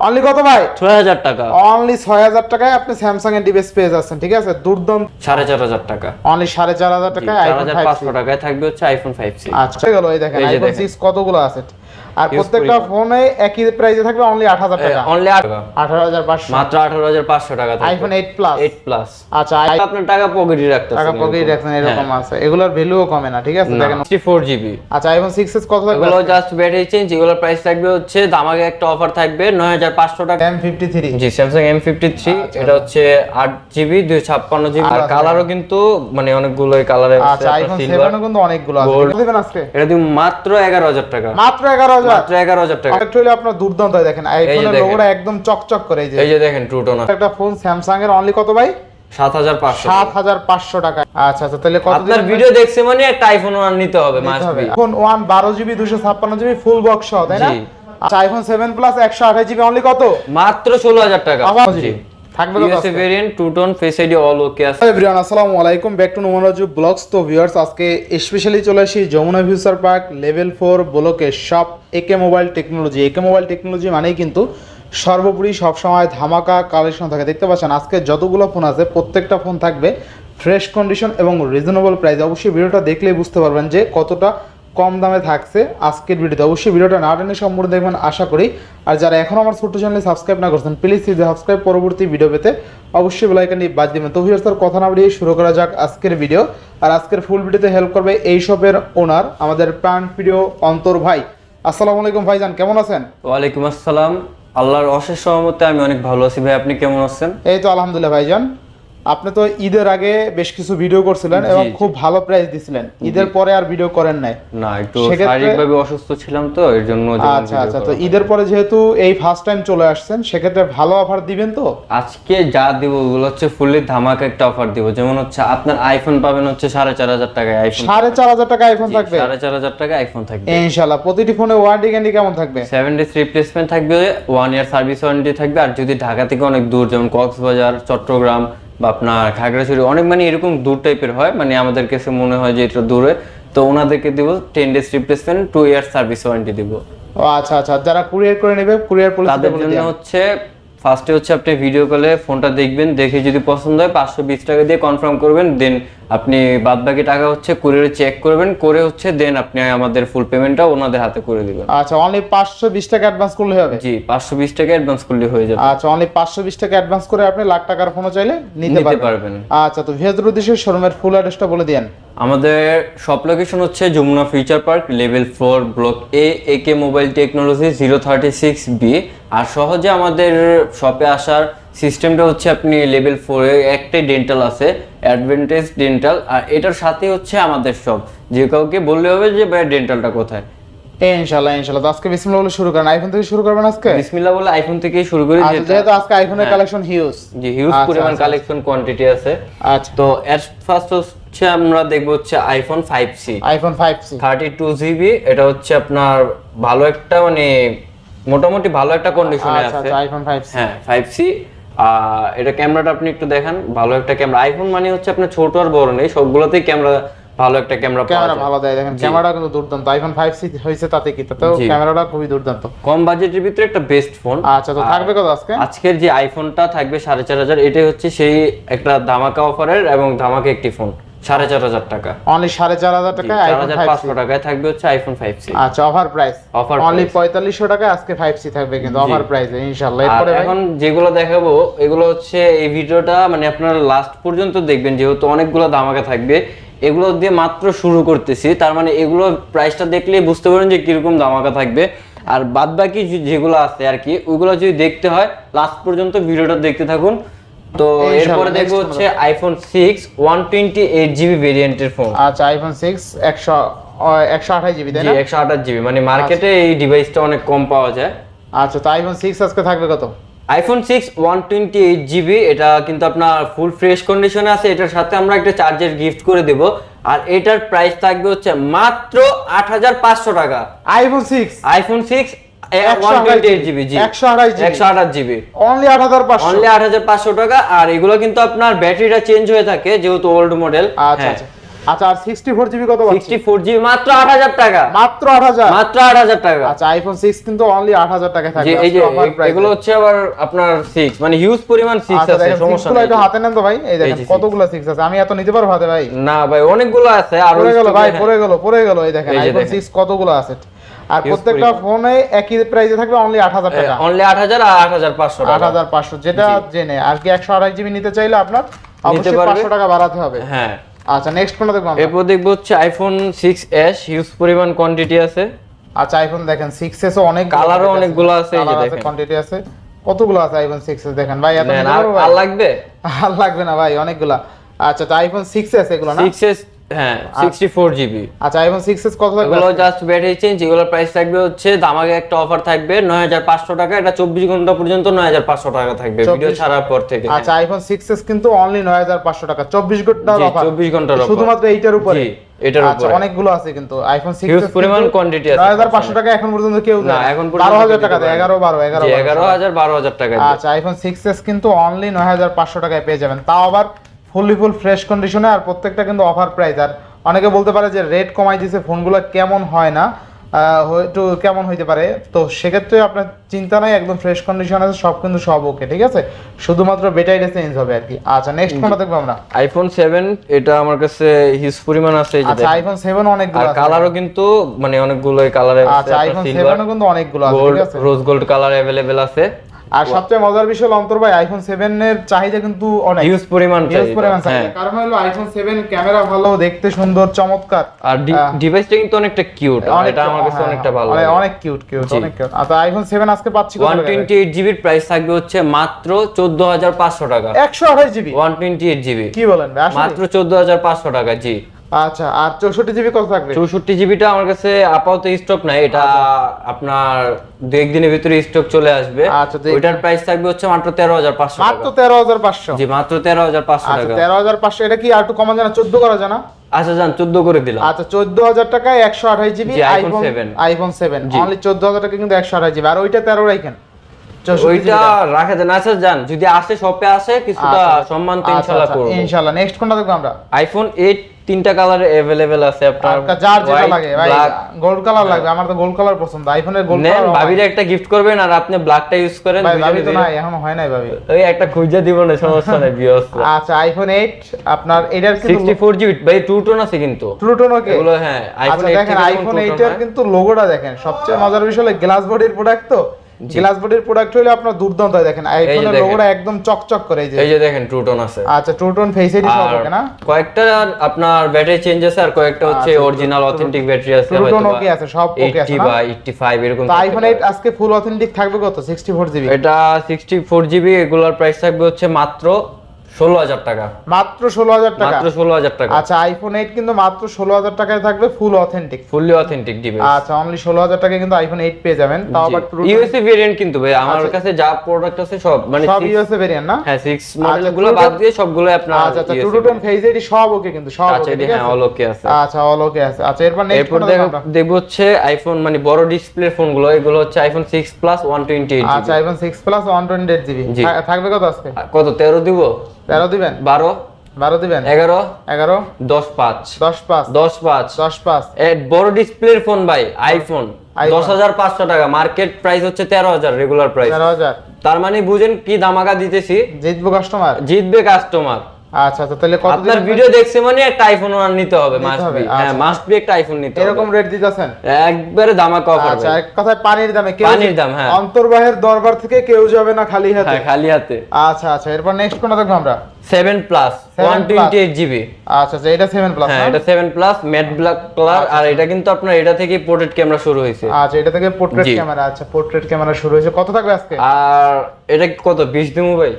Only কত ভাই? ছয় হাজার টাকা। অনলি ছয় হাজার টাকায় আপনি স্যামসাং এর ডিভাইস পেয়ে যাচ্ছেন ঠিক আছে? দুর্দান্ত। সাড়ে চার হাজার টাকা। অনলি সাড়ে চার হাজার টাকায় আইফোন পাঁচশো টাকায় থাকবে হচ্ছে আইফোন ফাইভ সি আচ্ছা গেল এই দেখেন আইফোন। সিক্স কতগুলো আছে? আর প্রত্যেকটা ফোনে একই প্রাইসে থাকবে অনলি আট হাজার টাকা। অনলি আট টাকা আঠারো হাজার পাঁচশো। মাত্র আঠারো হাজার পাঁচশো টাকা iPhone eight plus eight plus আচ্ছা আপনার টাকা পকেটে রাখতে টাকা পকেট রাখছেন এরকম আছে। এগুলোর ভ্যালুও কমে না ঠিক আছে? দেখেন। সিক্সটি ফোর জিবি আচ্ছা আইফোন সিক্স এস কত থাকবে এগুলো জাস্ট ব্যাটারি চেঞ্জ এগুলোর প্রাইস থাকবে হচ্ছে দামাকে একটা অফার থাকবে নয় হাজার পাঁচশো টাকা। M fifty three G Samsung M fifty three এটা হচ্ছে আট জিবি দুই ছাপ্পান্ন জিবি আর আচ্ছা। কালারও কিন্তু মানে অনেকগুলো কালারে আচ্ছা আইফোন সেভেনও কিন্তু অনেকগুলো আছে। কত দিবেন আজকে? এটা তুমি মাত্র এগারো হাজার টাকা। মাত্র এগারো হাজার মাত্র এগারো হাজার টাকা। একটু হলে আপনার দুর্দান্ত দেখেন আইফোনের লোগোটা একদম চকচক করে এই যে। এই যে দেখেন ট্রুটোন একটা ফোন স্যামসাং এর অনলি কত ভাই? সাত হাজার পাঁচশো সাত হাজার পাঁচশো টাকা। আচ্ছা আচ্ছা তাহলে কত আপনার ভিডিও দেখছে মানে একটা আইফোন ওয়ান নিতে হবে এখন ওয়ান বারো জিবি দুশো ছাপ্পান্ন জিবি ফুল বক্স তাই না? আচ্ছা আইফোন সেভেন প্লাস একশো আঠাশ জিবি অনলি কত? মাত্র ষোলো হাজার টাকা। থাকবে কত USA variant two tone face ID all okay আছে। এভরিওয়ান আসসালামু আলাইকুম। ব্যাক টু নোমারাজু ব্লগস তো ভিউয়ার্স আজকে স্পেশালি চলে আসি Jamuna future park level four ব্লকের shop AK mobile technology AK mobile technology মানেই কিন্তু সর্বোপরি সবসময় ধামাকা কালেকশন থাকে। দেখতে পাচ্ছেন আজকে যতগুলো ফোন আছে প্রত্যেকটা ফোন থাকবে ফ্রেশ কন্ডিশন এবং রিজনেবল প্রাইস অবশ্যই ভিডিওটা দেখলেই বুঝতে পারবেন যে কতটা কম দামে থাকছে আজকের ভিডিওতে অবশ্যই ভিডিওটা না টেনে সম্পূর্ণ দেখবেন আশা করি। আর যারা এখন আমার ছোট্ট চ্যানেলে সাবস্ক্রাইব না করছেন প্লিজ সাবস্ক্রাইব পরবর্তী ভিডিও পেতে। অবশ্যই বেলাইকানটি বাদ দিবেন। তো স্যার কথা না বাড়িয়ে শুরু করা যাক আজকের ভিডিও আর আজকের ফুল ভিডিওতে হেল্প করবে এই শপের ওনার আমাদের প্রাণ প্রিয় অন্তর ভাই। আসসালামু আলাইকুম ভাইজান কেমন আছেন? ওয়ালাইকুম আসসালাম। আল্লাহর অশেষ সহমতে আমি অনেক ভালো আছি। ভাই আপনি কেমন আছেন? এই তো আলহামদুলিল্লাহ ভাইজান। আপনি তো ঈদের আগে বেশ কিছু ভিডিও করছিলেন এবং। খুব ভালো প্রাইস দিছিলেন। ঈদের পরে আর ভিডিও করেন নাই। না একটু শারীরিকভাবে অসুস্থ ছিলাম তো এর জন্য আচ্ছা আচ্ছা। তো ঈদের পরে যেহেতু এই ফার্স্ট টাইম চলে আসছেন সেক্ষেত্রে ভালো অফার দিবেন তো? আজকে যা দিব ওগুলো হচ্ছে ফুললি ধামাকা একটা অফার দিব। যেমন হচ্ছে আপনার আইফোন পাবেন হচ্ছে সাড়ে চার হাজার টাকায় আইফোন সাড়ে চার হাজার টাকা আইফোন থাকবে? সাড়ে চার হাজার টাকা আইফোন থাকবে। ইনশাল্লাহ প্রতিটি ফোনে ওয়ারেন্টি গ্যারান্টি কেমন থাকবে? সেভেন ডেজ রিপ্লেসমেন্ট থাকবে ওয়ান ইয়ার সার্ভিস ওয়ারেন্টি থাকবে। আর যদি ঢাকা থেকে অনেক দূর যেমন কক্সবাজার চট্টগ্রাম বা আপনার খাগড়াছড়ি অনেক মানে এরকম দূর টাইপের হয় মানে আমাদের কাছে মনে হয় যে এটা দূরে। তো ওনাদেরকে দিব ten days replacement two year service warranty দিব। ও আচ্ছা আচ্ছা। যারা কুরিয়ার করে নেবে কুরিয়ার পলিসি তাদের জন্য হচ্ছে ফার্স্টে হচ্ছে আপনি ভিডিও কলে ফোনটা দেখবেন দেখে যদি পছন্দ হয় পাঁচশো বিশ টাকা দিয়ে কনফার্ম করবেন দেন আপনি বাদ বাকি টাকা হচ্ছে কুরিয়ারে চেক করবেন করে হচ্ছে দেন আপনি আমাদের ফুল পেমেন্টটা ওনাদের হাতে করে দিবেন। আচ্ছা অনলি পাঁচশো বিশ টাকা অ্যাডভান্স করলে হবে? জি পাঁচশো বিশ টাকা অ্যাডভান্স করলে হয়ে যাবে। আচ্ছা অনলি পাঁচশো বিশ টাকা অ্যাডভান্স করে আপনি লাখ টাকার ফোন চাইলে নিতে পারবেন। আচ্ছা তো ভিয়াজুর উদ্দেশ্যে শোরুমের ফুল অ্যাড্রেসটা বলে দিয়েন। আমাদের শপ লোকেশন হচ্ছে Jamuna future park level four block A A K mobile technology zero thirty six B আর সহজে আমাদের শপে আসার সিস্টেমটা হচ্ছে আপনি লেভেল ফোরে একটাই ডেন্টাল আছে। অ্যাডভেন্টেজ ডেন্টাল আর এটার সাথে হচ্ছে আমাদের শপ যে কাউকে বললে হবে যে ভাই ডেন্টালটা কোথায়? ইনশাল্লাহ তো আজকে বিসমিল্লাহ বলে শুরু করেন। আইফোন থেকে শুরু করবেন আজকে? বিসমিল্লাহ বলে আইফোন থেকেই শুরু করি আচ্ছা যেহেতু আজকে আইফোনের কালেকশন হিউজ হিউজ আচ্ছা, পরিমাণ আচ্ছা, কালেকশন কোয়ান্টিটি আছে। আচ্ছা। তো এর ফার্স্ট হচ্ছে আমরা দেখব হচ্ছে iPhone five C iPhone five C thirty two GB এটা হচ্ছে আপনার ভালো একটা মানে মোটামুটি ভালো একটা কন্ডিশনে আচ্ছা আছে। আচ্ছা আইফোন ফাইভ হ্যাঁ ফাইভ সি এটা ক্যামেরাটা আপনি একটু দেখেন ভালো একটা ক্যামেরা। আইফোন মানে হচ্ছে আপনার ছোট আর বড় নেই সবগুলোতেই ক্যামেরা ভালো একটা ক্যামেরা ক্যামেরা ভালো দেয় দেখেন ক্যামেরাটা কিন্তু দুর্দান্ত আইফোন ফাইভ সি হয়েছে তাতে কি তাতে। ক্যামেরাটা খুবই দুর্দান্ত। কম বাজেটের ভিতরে একটা বেস্ট ফোন আচ্ছা তো থাকবে কত আজকে? আজকের যে আইফোনটা থাকবে সাড়ে চার হাজার এটাই হচ্ছে সেই একটা ধামাকা অফারের এবং ধামাকা একটি ফোন সাড়ে চার হাজার টাকা। অনলি সাড়ে চার হাজার টাকা চার হাজার পাঁচশো টাকায় থাকবে হচ্ছে আইফোন ফাইভ সি আচ্ছা অফার প্রাইস Offer অনলি পঁয়তাল্লিশশো টাকায় আজকে ফাইভ সি থাকবে কিন্তু অফার প্রাইসে ইনশাল্লাহ এরপরে এখন যেগুলো দেখাবো এগুলো হচ্ছে এই ভিডিওটা মানে আপনারা লাস্ট পর্যন্ত দেখবেন যেহেতু অনেকগুলো ধামাকা থাকবে। এগুলো দিয়ে মাত্র শুরু করতেছি তার মানে এগুলো প্রাইসটা দেখলেই বুঝতে পারেন যে কীরকম ধামাকা থাকবে। আর বাদ বাকি যেগুলো আছে আর কি ওইগুলো যদি দেখতে হয় লাস্ট পর্যন্ত ভিডিওটা দেখতে থাকুন। তো এরপরে দেখব হচ্ছে আইফোন 6 128GB ভেরিয়েন্টের ফোন আচ্ছা আইফোন 6 100 128GB তাই না? 128GB মানে মার্কেটে আচ্ছা। এই ডিভাইসটা অনেক কম পাওয়া যায়। আচ্ছা তো আইফোন 6 আজকে থাকবে কত? আইফোন 6 128GB এটা কিন্তু আপনার ফুল ফ্রেশ কন্ডিশনে আছে। এটার সাথে আমরা একটা চার্জার গিফট করে দেব। আর এটার প্রাইস থাকবে হচ্ছে মাত্র 8500 টাকা। আইফোন 6 আইফোন 6 টাকা আর এগুলো কিন্তু আপনার ব্যাটারিটা চেঞ্জ হয়ে থাকে যেহেতু ওল্ড মডেল আচ্ছা আচ্ছা। আচ্ছা আর সিক্সটি ফোর জিবি কত সিক্সটি ফোর জিবি মাত্র আট হাজার টাকা। মাত্র আট হাজার? মাত্র আট হাজার টাকা। আচ্ছা আইফোন সিক্স কিন্তু অনলি আট হাজার টাকা থাকবে। এই যে। এগুলো হচ্ছে আবার আপনার মানে হিউজ পরিমাণ আচ্ছা আছে সমস্যা নাই। হাতে নেন তো ভাই। এই দেখেন কতগুলো আছে? আমি এত নিতে পারব হাতে ভাই? না ভাই অনেকগুলো আছে আর পড়ে গেল ভাই পড়ে গেল পড়ে গেল। এই দেখেন আইফোন কতগুলো আছে? আর প্রত্যেকটা ফোনে একই প্রাইসে থাকবে অনলি আট হাজার টাকা। অনলি আট হাজার আর আট হাজার পাঁচশো আট হাজার পাঁচশো যেটা জেনে। আর কি একশো আড়াই জিবি নিতে চাইলে আপনার অবশ্যই পারবে। পাঁচশো টাকা বাড়াতে হবে। হ্যাঁ। আচ্ছা নেক্সট কোনটা দেখব আমরা? এরপর দেখব হচ্ছে আইফোন সিক্স এস হিউজ পরিমাণ কোয়ান্টিটি আছে। আচ্ছা আইফোন দেখেন সিক্স এস অনেক Colour ও অনেকগুলো আছে, এই যে দেখেন। কোয়ান্টিটি আছে। কতগুলো আছে আইফোন সিক্স এস দেখেন? ভাই এত আর লাগবে? আর লাগবে না ভাই অনেকগুলা। আচ্ছা তো আইফোন সিক্স এস এগুলো না? সিক্স এস হ্যাঁ সিক্সটি ফোর জিবি আচ্ছা আইফোন সিক্স এস কত থাকবে এগুলো জাস্ট ব্যাটারি চেঞ্জ এগুলোর প্রাইস থাকবে হচ্ছে দামাকে একটা অফার থাকবে নয় হাজার পাঁচশো টাকা এটা চব্বিশ ঘণ্টা পর্যন্ত নয় হাজার পাঁচশো টাকা থাকবে ভিডিও ছাড়ার পর থেকে। আচ্ছা আইফোন কিন্তু অনলি টাকা চব্বিশ ঘণ্টার জি, অফার 24 ঘণ্টার offer। শুধুমাত্র এইটার উপরে? এটার আচ্ছা অনেকগুলো আছে কিন্তু আইফোন সিক্স Huge পরিমাণ quantity আছে। নয় হাজার পাঁচশো টাকা এখন পর্যন্ত কেউ না, এখন পর্যন্ত বারো হাজার দিতে টাকা দেয় পারে না। এগারো বারো এগারো এগারো হাজার বারো হাজার টাকা আচ্ছা আইফোন সিক্স কিন্তু অনলি নয় হাজার পাঁচশো টাকায় পেয়ে যাবেন। তাও আবার ফুললি ফুল ফ্রেশ কন্ডিশনে আর প্রত্যেকটা কিন্তু অফার প্রাইস আর অনেকে বলতে পারে যে রেট কমাই দিছে ফোনগুলো কেমন হয় না? একটু কেমন হইতে পারে? তো সেক্ষেত্রে আপনার চিন্তা নাই একদম ফ্রেশ কন্ডিশন আছে সব কিন্তু সব ওকে ঠিক আছে? শুধুমাত্র ব্যাটারিটা চেঞ্জ হবে আর কি। আচ্ছা নেক্সট কোনটা দেখব আমরা? আইফোন সেভেন এটা আমার কাছে হিউজ পরিমাণ আছে এই যে আচ্ছা আইফোন সেভেন অনেকগুলো আর আছে। কালারও কিন্তু মানে অনেকগুলো কালারে আচ্ছা আইফোন সেভেনও কিন্তু অনেকগুলো আছে ঠিক আছে? রোজ গোল্ড কালার অ্যাভেলেবেল আছে। আর সবচেয়ে মজার বিষয় হলো অন্তর ভাই আইফোন সেভেন এর চাহিদা কিন্তু অনেক। হিউজ পরিমাণ ইউজ পরিমাণ হ্যাঁ। চাহিদা কারণ হলো আইফোন সেভেন ক্যামেরা ভালো দেখতে সুন্দর চমৎকার। আর ডিভাইসটা কিন্তু অনেকটা কিউট এটা আমার কাছে হ্যাঁ, অনেকটা ভালো লাগে। অনেক কিউট কিউট অনেক কিউট আচ্ছা আইফোন সেভেন আজকে পাচ্ছি কত ওয়ান টাকায়? টোয়েন্টি এইট জিবির প্রাইস থাকবে হচ্ছে মাত্র চোদ্দ হাজার পাঁচশো টাকা। একশো আঠাশ GB? One twenty eight GB. কি বলেন মাত্র চোদ্দ হাজার পাঁচশো টাকা জি। আচ্ছা আর চৌষট্টি জিবি কত থাকবে? চৌষট্টি জিবিটা আমার কাছে আপাতত স্টক নাই এটা আপনার দু একদিনের ভিতরে স্টক চলে আসবে। আচ্ছা, ওইটার প্রাইস থাকবে হচ্ছে মাত্র তেরো হাজার পাঁচশো মাত্র তেরো হাজার পাঁচশো। জি মাত্র তেরো হাজার পাঁচশো আচ্ছা টাকা। তেরো হাজার পাঁচশো এটা কি আর একটু কমা জানা? চোদ্দ করা জানা? আচ্ছা যান চোদ্দ করে দিলাম। আচ্ছা চোদ্দ হাজার টাকায় একশো আঠাশ জিবি আইফোন 7 আইফোন সেভেন জি। অনলি চোদ্দ হাজার টাকা কিন্তু একশো আঠাশ জিবি। আর ওইটা তেরো রাখেন চৌষট্টি ওইটা রাখা দেন। আচ্ছা যান যদি আসে শপে আসে কিছুটা সম্মান তো ইনশাল্লাহ নেক্সট কোনটা দেখব আমরা? আইফোন এইট তিনটা কালারে অ্যাভেলেবেল আছে আপনার যার যেটা লাগে ভাই গোল্ড কালার লাগবে আমার তো গোল্ড কালার পছন্দ। আইফোনের গোল্ড কালার ভাবির একটা গিফট করবেন আর আপনি ব্ল্যাকটা ইউজ করেন ভাই ভাবি তো দুই- নাই হয় নাই ভাবি। ওই একটা খুঁজে দিব না সমস্যা নাই বিয়স আচ্ছা আইফোন 8 আপনার এটার কিন্তু সিক্সটি ফোর জিবি ভাই টু টোন আছে কিন্তু। ট্রুটন ওকে এগুলো হ্যাঁ আইফোন আচ্ছা দেখেন আইফোন 8 এর কিন্তু লোগোটা দেখেন সবচেয়ে মজার বিষয় হলো গ্লাস বডির প্রোডাক্ট তো। গ্লাস বডির প্রোডাক্ট হলে আপনার দুর্দান্ত দেখেন আইফোনের লোগোটা একদম চকচক করে এই যে। এই যে দেখেন টু টোন আছে। আচ্ছা ট্রুটন ফেস সব আর না? কয়েকটা আপনার ব্যাটারি চেঞ্জ আছে আর কয়েকটা হচ্ছে আচ্ছা, অরিজিনাল অথেন্টিক ব্যাটারি আছে True-tone ওকে আছে, সব ওকে আছে 80 না? বা 85 এরকম তো আইফোন 8 আজকে ফুল অথেন্টিক থাকবে কত? 64 জিবি এটা 64 জিবি এগুলোর প্রাইস থাকবে হচ্ছে মাত্র 16000 টাকা। মাত্র 16000 টাকা? মাত্র 16000 টাকা। আচ্ছা আইফোন 8 কিন্তু মাত্র 16000 টাকায় থাকবে full authentic fully authentic device আচ্ছা অনলি 16000 টাকায় কিন্তু আইফোন 8 পেয়ে যাবেন। তাও আবার ইউএসএ ভেরিয়েন্ট কিন্তু ভাই আমার কাছে যা প্রোডাক্ট আছে সব মানে সব six- ইউএসএ ভেরিয়েন্ট না? হ্যাঁ 6 মডেলগুলো বাদ দিয়ে সবগুলো আপনার আচ্ছা আচ্ছা USA টুটুটন ফেস আইডি সব ওকে কিন্তু সব আচ্ছা এটি হ্যাঁ অল ওকে আছে। আচ্ছা অল ওকে আছে। আচ্ছা এরপর নেক্সট এরপর দেখব হচ্ছে আইফোন মানে বড় ডিসপ্লে ফোনগুলো এগুলো হচ্ছে আইফোন সিক্স প্লাস 128 আচ্ছা আইফোন 6 প্লাস 128 জিবি থাকবে কত আজকে? কত 13 দিব? 13 দিবেন? 12 12 দিবেন? 11 11 10 5 10 5 10 5 10 5 এ বড় ডিসপ্লের ফোন ভাই আইফোন। দশ হাজার পাঁচশো টাকা। মার্কেট প্রাইস হচ্ছে তেরো হাজার রেগুলার প্রাইস 13000 তার মানে বুঝেন কি দামাকা দিতেছি। জিতবে কাস্টমার জিতবে কাস্টমার আচ্ছা আচ্ছা তাহলে কত আপনার ভিডিও দেখছে মানে একটা আইফোন ওয়ান নিতে হবে মাস্ট বি হ্যাঁ আচ্ছা। মাস্ট বি একটা আইফোন নিতে এরকম রেট দিতেছেন? একবারে দামাকা অফার আচ্ছা এক কথায় পানির দামে। কেউ পানির দাম, হ্যাঁ। অন্তর্বাহের দরবার থেকে কেউ যাবে না খালি হাতে। হ্যাঁ খালি হাতে। আচ্ছা আচ্ছা এরপর নেক্সট কোনটা দেখব আমরা? Seven plus 7 one twenty eight GB আচ্ছা আচ্ছা এটা 7 প্লাস হ্যাঁ এটা seven plus matte black colour আর এটা কিন্তু আপনার এটা থেকে পোর্ট্রেট ক্যামেরা শুরু হয়েছে। আচ্ছা এটা থেকে পোর্ট্রেট ক্যামেরা আচ্ছা পোর্ট্রেট ক্যামেরা শুরু হয়েছে। কত থাকবে আজকে? আর এটা কত বিশ দিমু ভাই?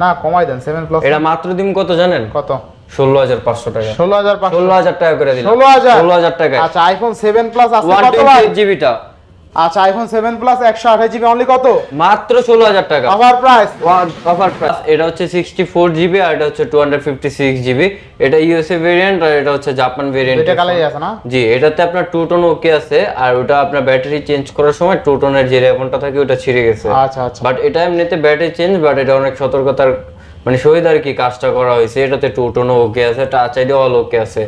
না কমাই দেন 7 প্লাস এটা মাত্র দিন কত জানেন? কত? ষোলো হাজার পাঁচশো টাকা। 16500 ষোলো হাজার টাকা করে দিলাম। 16000 ষোলো হাজার টাকা আচ্ছা আইফোন 7 প্লাস আছে জিবিটা আচ্ছা আইফোন 7 প্লাস 128 জিবি অনলি কত? মাত্র ষোলো হাজার টাকা। অফার প্রাইস অফার প্রাইস এটা হচ্ছে সিক্সটি ফোর জিবি আর এটা হচ্ছে two hundred fifty six GB এটা ইউএসএ ভেরিয়েন্ট আর এটা হচ্ছে জাপান ভেরিয়েন্ট আছে না? জি এটাতে আপনার টু টোন ওকে আছে আর ওটা আপনার ব্যাটারি চেঞ্জ করার সময় টু টোনের যে রেবনটা থাকে ওটা ছিঁড়ে গেছে। আচ্ছা আচ্ছা। বাট এটা এমনিতে ব্যাটারি চেঞ্জ বাট এটা অনেক সতর্কতার মানে সহিত আর কি কাজটা করা হয়েছে। এটাতে টু টোনও ওকে আছে টাচ আইডি অল ওকে আছে।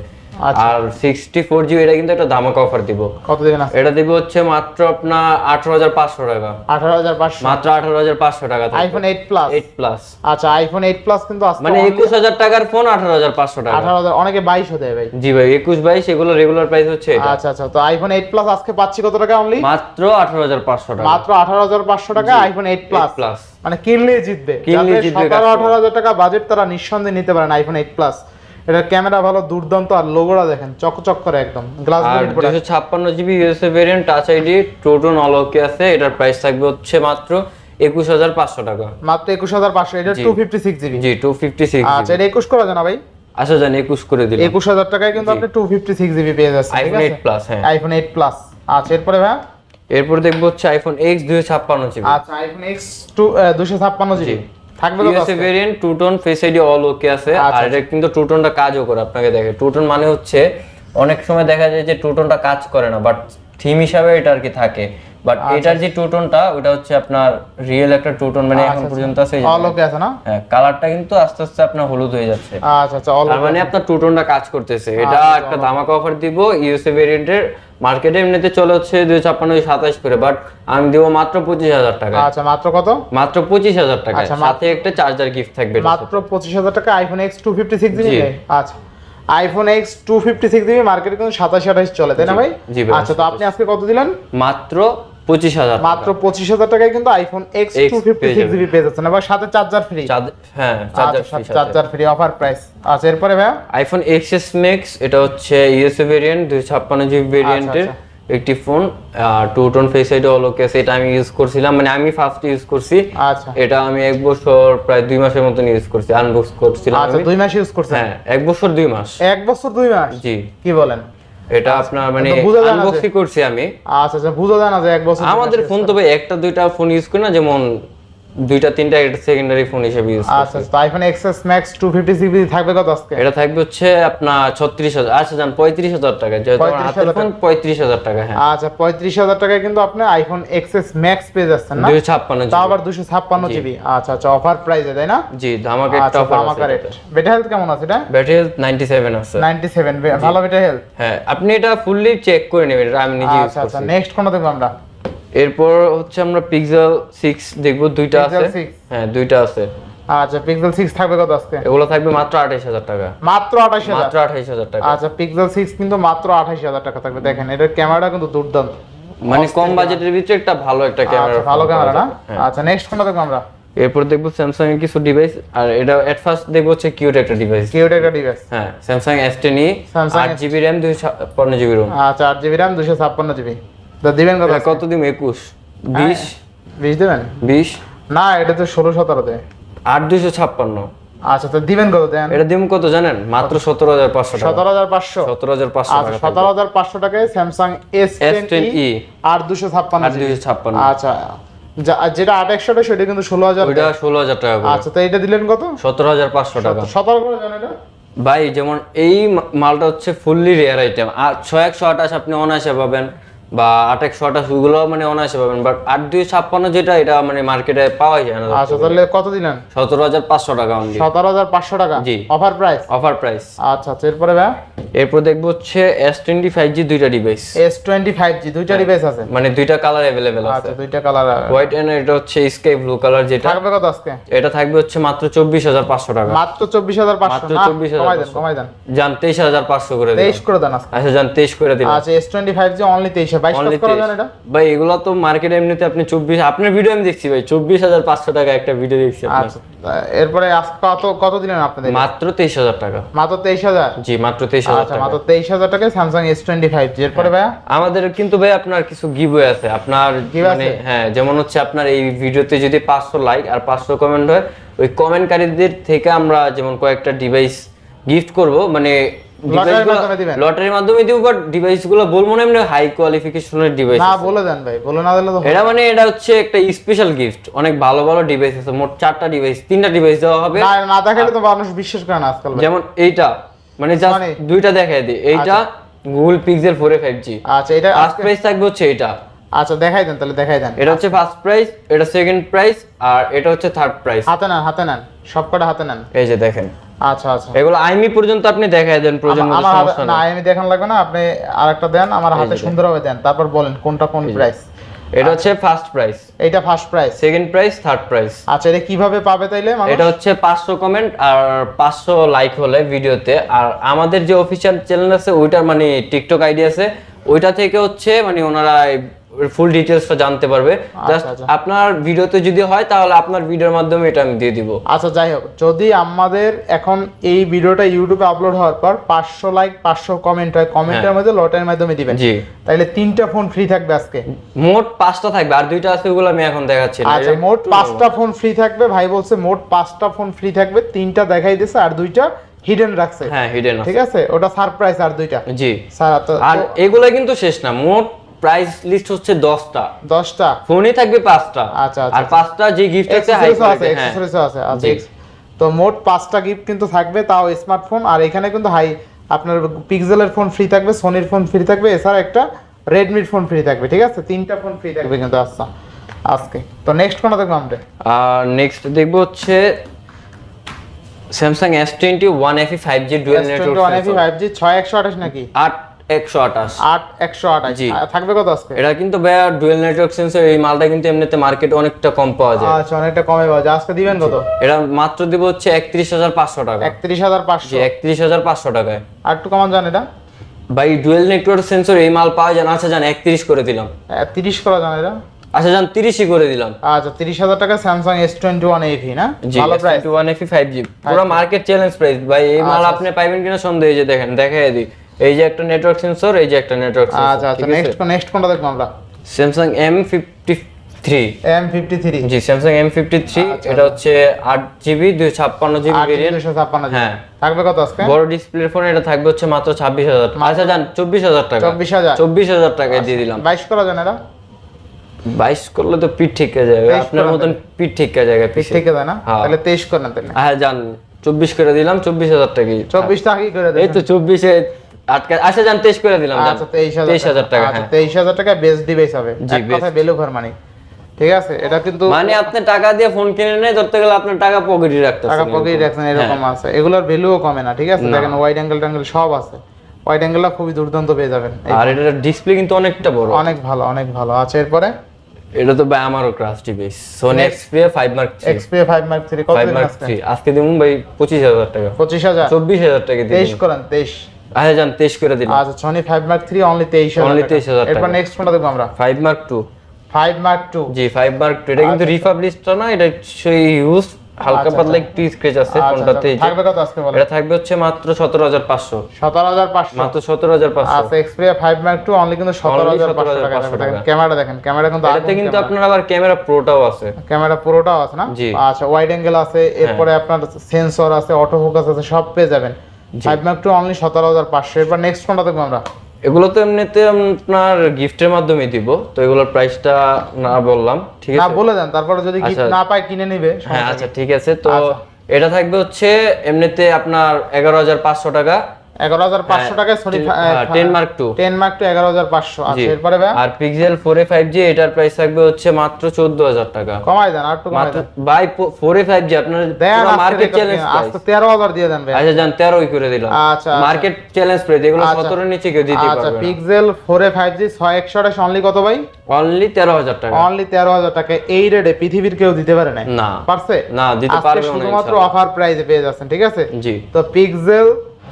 আর সিক্সটি ফোর জিবি এটা কিন্তু একটা ধামাকা অফার দিব। কত দিবেন এটা দিব হচ্ছে মাত্র আপনার আঠারো হাজার পাঁচশো টাকা। আঠারো হাজার পাঁচশো? মাত্র আঠারো হাজার পাঁচশো টাকা iPhone eight plus eight plus আচ্ছা আইফোন এইট প্লাস কিন্তু মানে একুশ হাজার টাকার ফোন আঠারো হাজার পাঁচশো টাকা। আঠারো হাজার অনেকে বাইশও দেয় ভাই। জি ভাই একুশ বাইশ এগুলো রেগুলার প্রাইস হচ্ছে আচ্ছা আচ্ছা তো আইফোন এইট প্লাস আজকে পাচ্ছি কত টাকা অনলি মাত্র আঠারো হাজার পাঁচশো টাকা। মাত্র আঠারো হাজার পাঁচশো টাকা আইফোন এইট প্লাস প্লাস মানে কিনলে জিতবে। কিনলে জিতবে। আঠারো হাজার টাকা বাজেট তারা নিঃসন্দেহে নিতে পারেন আইফোন এইট প্লাস এটার ক্যামেরা ভালো দুর্দান্ত আর লোগোটা দেখেন চকচক করে একদম গ্লাস আর দুশো ছাপ্পান্ন GB USA variant touch ID true tone all okay আছে এটার প্রাইস থাকবে হচ্ছে মাত্র একুশ হাজার পাঁচশো টাকা। মাত্র একুশ হাজার পাঁচশো এটা জি। টু ফিফটি সিক্স জিবি জি টু ফিফটি সিক্স আচ্ছা এটা একুশ করা যায় না ভাই? আচ্ছা জানি একুশ করে দিলাম। একুশ হাজার টাকায় কিন্তু আপনি টু ফিফটি সিক্স জিবি পেয়ে যাচ্ছেন আইফোন আছে? এইট প্লাস হ্যাঁ। আইফোন এইট প্লাস আচ্ছা এরপরে ভাই এরপর দেখব হচ্ছে আইফোন এক্স দুশো ছাপ্পান্ন জিবি আচ্ছা আইফোন এক্স টু দুশো ছাপ্পান্ন জিবি থাকবে তো USA variant true tone face ID all okay আছে। আচ্ছা, আর এটা কিন্তু টু টোনটা কাজও করে আপনাকে দেখে। টু টোন মানে হচ্ছে অনেক সময় দেখা যায় যে টু টোনটা কাজ করে না বাট থিম হিসাবে এটা আর কি থাকে। বাট আচ্ছা, এটার যে টু টোনটা ওটা হচ্ছে আপনার রিয়েল একটা টু টোন মানে এখন পর্যন্ত আছে যে- ওকে আছে না? হ্যাঁ কালারটা কিন্তু আস্তে আস্তে আপনার হলুদ হয়ে যাচ্ছে। আচ্ছা আচ্ছা অল তার মানে আপনার টু টোনটা কাজ করতেছে। এটা আচ্ছা, একটা ধামাকা অফার দিব ইউএসএ ভেরিয়েন্টের মার্কেটে এমনিতে চলে হচ্ছে দুই ছাপ্পান্ন সাতাশ করে বাট আমি দিব মাত্র পঁচিশ হাজার টাকা। আচ্ছা মাত্র কত? মাত্র পঁচিশ হাজার টাকা। আচ্ছা, সাথে একটা চার্জার গিফট থাকবে মাত্র পঁচিশ হাজার টাকা iPhone X two fifty six. আচ্ছা iPhone X two fifty six GB মার্কেটে কিন্তু সাতাশি আঠাশ চলে তাই না ভাই, আচ্ছা তো আপনি আজকে কত দিলেন? মাত্র পঁচিশ হাজার মাত্র পঁচিশ হাজার টাকায় কিন্তু iPhone X two fifty six GB পেয়ে যাচ্ছেন। এবার সাথে চার্জার ফ্রি হ্যাঁ charger charger free offer price আচ্ছা এরপরে ভাইয়া? আইফোন এক্সএস ম্যাক্স এটা হচ্ছে ইউএসএ ভেরিয়েন্ট দুই ছাপ্পান্ন জিবি ভেরিয়েন্টের আচ্ছা। একটি phone true tone face ID আমি ইউজ করছিলাম। মানে আমি ফার্স্ট ইউজ করছি। আচ্ছা। এটা আমি এক বছর প্রায় দুই মাসের মতন ইউজ করছি আনবক্স করছিলাম আচ্ছা দুই মাস ইউজ করছেন? হ্যাঁ এক বছর দুই মাস। এক বছর দুই মাস? জি। কি বলেন? এটা আপনার মানে আনবক্সিং করছি আমি। আচ্ছা আচ্ছা বুঝা যায় না যে এক বছর আমাদের ফোন তো ভাই একটা দুইটা ফোন ইউজ করি না যেমন দুইটা তিনটা এটা সেকেন্ডারি ফোন হিসেবে ইউজ আচ্ছা আচ্ছা, তো iPhone XS max two fifty GB থাকবে কত আজকে? এটা থাকবে হচ্ছে আপনার ছত্রিশ হাজার আচ্ছা যান পঁয়ত্রিশ হাজার টাকা যেহেতু 35,000 হাতের ফোন পঁয়ত্রিশ হাজার টাকা হ্যাঁ। আচ্ছা পঁয়ত্রিশ হাজার টাকায় কিন্তু আপনি আইফোন এক্সএস ম্যাক্স পেয়ে যাচ্ছেন না? দুই ছাপ্পান্ন তাও আবার দুশো ছাপ্পান্ন জিবি আচ্ছা আচ্ছা অফার প্রাইসে তাই না? জি ধামাকে একটা আচ্ছা অফার আছে রেট বেটা হেলথ কেমন আছে এটা? ব্যাটারি হেলথ নাইনটি সেভেন আছে। নাইনটি সেভেন ভালো বেটা হেলথ হ্যাঁ আপনি এটা ফুললি চেক করে নেবেন আমি নিজে ইউজ আচ্ছা আচ্ছা নেক্সট কোনটা দেখব আমরা? এরপর হচ্ছে আমরা পিক্সেল সিক্স দেখব দুইটা আছে। হ্যাঁ দুইটা আছে। আচ্ছা পিক্সেল সিক্স থাকবে কত আজকে? এগুলো থাকবে মাত্র আঠাইশ হাজার টাকা। মাত্র আঠাশ হাজার? মাত্র আঠাইশ হাজার টাকা। আচ্ছা পিক্সেল সিক্স কিন্তু মাত্র আঠাশ হাজার টাকা থাকবে। দেখেন এটার ক্যামেরাটা কিন্তু দুর্দান্ত। মানে কম বাজেটের ভিতরে একটা ভালো একটা ক্যামেরা আচ্ছা ভালো ক্যামেরা না? আচ্ছা নেক্সট কোনটা দেখব আমরা? এরপর দেখব স্যামসাং এর কিছু ডিভাইস আর এটা এট ফার্স্ট দেখব হচ্ছে কিউট একটা ডিভাইস কিউট একটা ডিভাইস হ্যাঁ Samsung S ten E Samsung আট জিবি র্যাম দুই ছাপ্পান্ন জিবি রোম আচ্ছা আট জিবি র্যাম দুশো ছাপ্পান্ন জিবি তো দিবেন কত কত দিম একুশ। বিশ? বিশ দেবেন? বিশ। না এটা তো ষোলো সতেরো দেয় আট দুইশো ছাপ্পান্ন। আচ্ছা তো দিবেন কত দেন? এটা দিম কত জানেন? মাত্র সতেরো হাজার পাঁচশো সতেরো হাজার পাঁচশো? সতেরো হাজার পাঁচশো আচ্ছা সতেরো হাজার পাঁচশো টাকায় স্যামসাং এস টেন ই আর দুশো ছাপ্পান্ন আট দুইশো ছাপ্পান্ন। আচ্ছা যেটা আট একশোটা সেটা কিন্তু ষোলো হাজার ওইটা ষোলো হাজার টাকা আচ্ছা তো এটা দিলেন কত? সতেরো হাজার পাঁচশো টাকা। সতেরো করে জানেন এটা। ভাই যেমন এই মালটা হচ্ছে ফুললি রেয়ার আইটেম আর ছয় একশো আঠাশ আপনি অনায়াসে পাবেন। বা আট একশো আঠাশ ওইগুলো মানে অনায়াসে পাবেন বাট আট দুই ছাপ্পান্ন যেটা এটা মানে মার্কেটে পাওয়া যায় না আচ্ছা তাহলে কত দিলেন? সতেরো হাজার পাঁচশো টাকা অনলি সতেরো হাজার পাঁচশো টাকা? জি। অফার প্রাইস অফার প্রাইস আচ্ছা আচ্ছা এরপরে ভাই? এরপর দেখব হচ্ছে এস টোয়েন্টি ফাইভ জি দুইটা device S twenty five G দুইটা ডিভাইস আছে? মানে দুইটা কালার অ্যাভেলেবেল আছে। আচ্ছা দুইটা কালার হোয়াইট এন্ড এটা হচ্ছে স্কাই ব্লু কালার যেটা। থাকবে কত আজকে? এটা থাকবে হচ্ছে মাত্র চব্বিশ হাজার পাঁচশো টাকা। মাত্র চব্বিশ হাজার পাঁচশো। মাত্র না 24,500 কমাই দেন কমাই দেন। যান তেইশ হাজার পাঁচশো করে দিন তেইশ করে দেন আচ্ছা যান তেইশ করে দিন আচ্ছা S twenty five G only তেইশে বাইশ অনলি করা যান এটা? ভাই এগুলো তো মার্কেটে এমনিতে আপনি চব্বিশ আপনার ভিডিও আমি দেখছি ভাই চব্বিশ হাজার পাঁচশো টাকা একটা ভিডিও দেখছি আপনার। আচ্ছা এরপরে কত কত দিলেন আপনাদের? মাত্র তেইশ হাজার টাকা। মাত্র তেইশ হাজার? জি মাত্র তেইশ হাজার আচ্ছা মাত্র টাকায় জি এরপরে ভাইয়া? আমাদের কিন্তু ভাই আপনার কিছু গিভওয়ে আছে। আপনার মানে হ্যাঁ যেমন হচ্ছে আপনার এই ভিডিওতে যদি পাঁচশো লাইক আর পাঁচশো কমেন্ট হয় ওই কমেন্টকারীদের থেকে আমরা যেমন কয়েকটা ডিভাইস গিফট করব। মানে লটারির মাধ্যমে দিব বাট ডিভাইসগুলো বলব না এমনি হাই কোয়ালিফিকেশনের ডিভাইস না বলে দেন ভাই বলে না দিলে তো এটা মানে এটা হচ্ছে একটা স্পেশাল গিফট অনেক ভালো ভালো ডিভাইস আছে মোট চারটা ডিভাইস তিনটা ডিভাইস দেওয়া হবে। না না দেখালে তো মানুষ বিশ্বাস করে না আজকাল যেমন এইটা মানে জাস্ট মানে- দুইটা দেখাই দিই। এইটা Google Pixel four A five G আচ্ছা এটা ফার্স্ট প্রাইস থাকবে হচ্ছে এটা আচ্ছা দেখাই দেন তাহলে দেখাই দেন। এটা হচ্ছে ফার্স্ট প্রাইস এটা সেকেন্ড প্রাইস আর এটা হচ্ছে থার্ড প্রাইস হাতে নেন হাতে নেন সবকটা হাতে নেন। এই যে দেখেন। আচ্ছা আচ্ছা। এগুলো আইমি পর্যন্ত আপনি দেখাই দেন মতো সমস্যা না নেই। আমি দেখান লাগবে না আপনি আরেকটা দেন আমার হাতে সুন্দরভাবে দেন তারপর বলেন কোনটা কোন প্রাইস এটা হচ্ছে ফার্স্ট প্রাইস এইটা first price second price third price আচ্ছা এটা কীভাবে পাবে তাইলে? এটা হচ্ছে পাঁচশো কমেন্ট আর পাঁচশো লাইক হলে ভিডিওতে। আর আমাদের যে অফিসিয়াল চ্যানেল আছে ওইটার মানে টিকটক আইডি আছে ওইটা থেকে হচ্ছে মানে ওনারা ফুল ডিটেলসটা জানতে পারবে। জাস্ট আচ্ছা। আপনার ভিডিওতে যদি হয় তাহলে আপনার ভিডিওর মাধ্যমে এটা আমি দিয়ে দিব। আচ্ছা যাই হোক যদি আমাদের এখন এই ভিডিওটা ইউটিউবে আপলোড হওয়ার পর পাঁচশো লাইক পাঁচশো কমেন্ট হয় কমেন্টের মধ্যে লটের মাধ্যমে দিবেন। জি। তাইলে তিনটা ফোন ফ্রি থাকবে আজকে। মোট পাঁচটা থাকবে আর দুইটা আছে ওগুলো আমি এখন দেখাচ্ছি আচ্ছা মোট পাঁচটা ফোন ফ্রি থাকবে ভাই বলছে মোট পাঁচটা ফোন ফ্রি থাকবে তিনটা দেখাই দিছে আর দুইটা হিডেন রাখছে। হ্যাঁ হিডেন ঠিক আছে? ওটা সারপ্রাইজ আর দুইটা। জি। স্যার আর এগুলা কিন্তু শেষ না মোট প্রাইস লিস্ট হচ্ছে 10টা 10টা ফোনে থাকবে 5টা আচ্ছা, আচ্ছা আর 5টা যে গিফট আছে হাই আছে অ্যাকসেসরিজ আছে আচ্ছা তো মোট 5টা গিফট কিন্তু থাকবে তাও স্মার্টফোন আর এখানে কিন্তু হাই আপনার পিক্সেলের ফোন ফ্রি থাকবে সোনির ফোন ফ্রি থাকবে এছাড়া একটা রেডমির ফোন ফ্রি থাকবে ঠিক আছে? তিনটা ফোন ফ্রি থাকবে কিন্তু আচ্ছা আজকে। তো নেক্সট কোনটা দেখব আমরা? আর নেক্সট দেখব হচ্ছে Samsung S21 FE 5G dual network S21 FE 5G 6128 নাকি? 8 থাকবে কত আজকে? এটা কিন্তু ভাইয়া ডুয়েল নেটওয়ার্ক সেন্সর এই মালটা কিন্তু এমনিতে মার্কেটে অনেকটা কম পাওয়া যায়। আচ্ছা অনেকটা কমে পাওয়া যায়। আজকে দিবেন কত? এটা মাত্র দিব হচ্ছে একত্রিশ হাজার পাঁচশো টাকা। একত্রিশ হাজার জি পাঁচশো একত্রিশ হাজার পাঁচশো টাকায় আর একটু কমান জান এটা। ভাই ডুয়েল নেটওয়ার্ক সেন্সর এই মাল পাওয়া যায় না। আচ্ছা জান একত্রিশ করে দিলাম। তিরিশ করা জান এটা। আচ্ছা জান করে দিলাম। আচ্ছা তিরিশ হাজার টাকা না? ভালো প্রাইস পুরো মার্কেট চ্যালেঞ্জ প্রাইস ভাই এই মাল আচ্ছা, আপনি পাইবেন কিনা সন্দেহ এই যে দেখেন দেখাই দিই। এই যে একটা নেটওয়ার্ক সেন্সর এই যে একটা নেটওয়ার্ক সেন্সর আচ্ছা আচ্ছা নেক্সট নেক্সট কোনটা দেখব আমরা? Samsung M fifty three M fifty three G Samsung M fifty three আচ্ছা। এটা হচ্ছে আট জিবি দুই ছাপ্পান্ন জিবি আট ভেরিয়েন্ট দুশো ছাপ্পান্ন হ্যাঁ। থাকবে কত আজকে? বড় ডিসপ্লে ফোন এটা থাকবে হচ্ছে মাত্র ছাব্বিশ হাজার। আচ্ছা জান চব্বিশ হাজার টাকা। চব্বিশ হাজার। চব্বিশ হাজার টাকায় দিয়ে দিলাম। বাইশ করা জান এটা বাইশ করলে তো পিঠ ঠিকা যাবে আপনার মতন পিঠ ঠিকা যাবে ঠিক থেকে দেয় না? হ্যাঁ। তাহলে তেইশ করেন তাহলে। হ্যাঁ জান চব্বিশ করে দিলাম চব্বিশ হাজার টাকাই চব্বিশ টাকাই করে দেন এই তো চব্বিশে খুবই দুর্দান্ত পেয়ে যাবেন। অনেকটা বড়। অনেক ভালো অনেক ভালো। আছে এরপরে? এটা তো ভাই আমারও crush device Sony Xperia 5 mark 3 Xperia 5 mark 3 কত দিন আজকে আজকে দিমু ভাই 25000 টাকা। টাকা দিয়ে করেন 23 আচ্ছা, আয়োজন 23 করে দিলাম। আচ্ছা Sony 5 3 23000 23000 এরপর নেক্সট কোনটা আমরা। 5 2 5 2 জি 5 Mark 2 এটা কিন্তু আচ্ছা, আচ্ছা। রিফাবলিশড না এটা সেই ইউজ হালকা পাতলা একটু স্ক্র্যাচ আছে থাকবে কত বলো? এটা থাকবে হচ্ছে মাত্র 17500 17500 মাত্র 17500 আচ্ছা 5 2 অনলি কিন্তু 17500 টাকা ক্যামেরা দেখেন ক্যামেরা কিন্তু এটাতে কিন্তু আপনার আবার ক্যামেরা প্রোটাও আছে। ক্যামেরা প্রোটাও আছে না? আচ্ছা ওয়াইড অ্যাঙ্গেল আছে হ্যাঁ। এরপরে আপনার সেন্সর আছে অটো ফোকাস আছে সব পেয়ে যাবেন। ফাইভ মার্ক টু অনলি সতেরো হাজার পাঁচশো। এরপর নেক্সট কোনটা দেখব আমরা? এগুলো তো এমনিতে আপনার গিফটের মাধ্যমে দিব তো এগুলোর প্রাইসটা না বললাম ঠিক আছে? না বলে দেন তারপরে যদি গিফট আচ্ছা। না পায় কিনে নেবে হ্যাঁ আচ্ছা ঠিক আছে তো আচ্ছা। এটা থাকবে হচ্ছে এমনিতে আপনার এগারো হাজার পাঁচশো টাকা আর Pixel four A five G এটার প্রাইস থাকবে হচ্ছে মাত্র চোদ্দ হাজার টাকা। কমাই দেন আর বাই ফোর এ ফাইভ জি আপনার মার্কেট চ্যালেঞ্জ তেরো হাজার দিয়ে দেন আচ্ছা যান তেরোই করে দিলাম। আচ্ছা, মার্কেট চ্যালেঞ্জ প্রাইস এগুলো। সতেরো নিচে কেউ দিতে আচ্ছা Pixel four A five G ছয় একশো অনলি কত ভাই? অনলি তেরো হাজার টাকা। অনলি তেরো হাজার টাকা। এই রেটে পৃথিবীর কেউ দিতে পারে না। পারছে? না দিতে পারবে শুধুমাত্র অফার প্রাইসে পেয়ে যাচ্ছেন ঠিক আছে? জি। তো পিক্সেল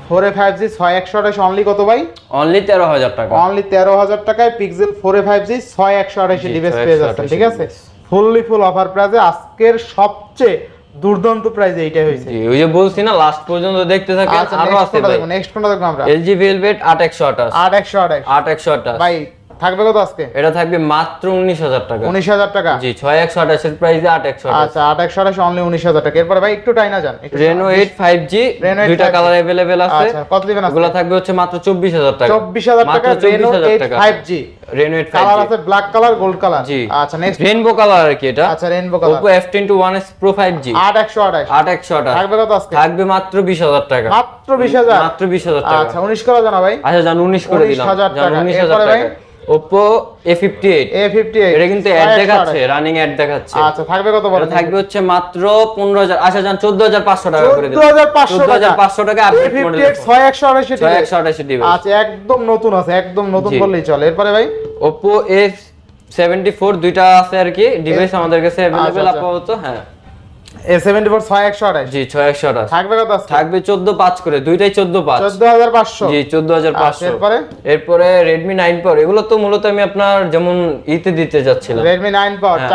ফোর ফাইভ জি ছয় একশো আঠাশ অনলি কত ভাই? অনলি তেরো হাজার টাকা। অনলি তেরো হাজার টাকায় পিক্সেল ফোরে ফাইভ জি ছয় একশো আঠাশি ডিভাইস 6128 পেয়ে যাচ্ছেন ঠিক আছে? ফুললি ফুল অফার প্রাইসে আজকের সবচেয়ে দুর্দান্ত প্রাইস এইটা হয়েছে। ওই যে বলছি না লাস্ট পর্যন্ত দেখতে থাকেন আচ্ছা আরও আছে ভাই। নেক্সট কোনটা দেখব আমরা? এলজি ভেলভেট আট একশো আঠাশ। আট একশো আঠাশ। আট একশো আঠাশ। ভাই থাকবে কত আজকে? এটা থাকবে মাত্র উনিশ হাজার টাকা। উনিশ হাজার টাকা? জি ছয় একশো আঠাশের প্রাইসে আট একশো আঠাশ। আচ্ছা আট একশো আঠাশ অনলি উনিশ হাজার টাকা। এরপরে ভাই একটু টাইনা যান Reno 8 দুইটা কালার অ্যাভেলেবেল আছে। আচ্ছা কত দিবেন ওগুলো থাকবে হচ্ছে মাত্র চব্বিশ হাজার টাকা। চব্বিশ হাজার টাকা মাত্র রেনো 24,000 এইট টাকা। Five G Reno eight colour আছে ব্ল্যাক কালার গোল্ড কালার জি। আচ্ছা নেক্সট রেনবো কালার আর কি এটা? আচ্ছা রেনবো কালার ফাইভ জি আট একশো আঠাশ। আট একশো আঠাশ। থাকবে কত আজকে? থাকবে মাত্র বিশ হাজার টাকা। মাত্র বিশ হাজার? মাত্র বিশ হাজার টাকা। আচ্ছা উনিশ করা জানা ভাই। আচ্ছা জান উনিশ করে দিলাম। হাজার টাকা। উনিশ হাজার এরপরে ভাই টাকা ফিফটি এইট ফিফটি এটা কিন্তু অ্যাড দেখাচ্ছে রানিং অ্যাড দেখাচ্ছে। আচ্ছা থাকবে কত বড় থাকবে হচ্ছে মাত্র পনেরো হাজার আচ্ছা যান চোদ্দ হাজার পাঁচশো টাকা করে দিন চোদ্দ হাজার পাঁচশো চোদ্দ হাজার পাঁচশো টাকা আপডেট মডেল এইট ছয় একশো আড়াইশো ছয় একশো আঠাশি দিবে আচ্ছা একদম নতুন আছে একদম নতুন। বললেই চলে। এরপরে ভাই? সেভেন্টি ফোর দুইটা আছে আর কি। ডিভাইস আমাদের কাছে অ্যাভেলেবেল আচ্ছা। আপাতত হ্যাঁ। এ সেভেন্টি ফোর ছয় একশো আড়াইশ জি থাকবে কত আজকে? থাকবে চোদ্দ পাঁচ করে দুইটাই চোদ্দ পাঁচ। চোদ্দ হাজার পাঁচশো। জি চোদ্দ হাজার পাঁচশো। এরপরে? এরপরে রেডমি নাইন প্রো এগুলো তো মূলত আমি আপনার যেমন ইতে দিতে যাচ্ছিলাম। রেডমি নাইন পাওয়ার হ্যাঁ।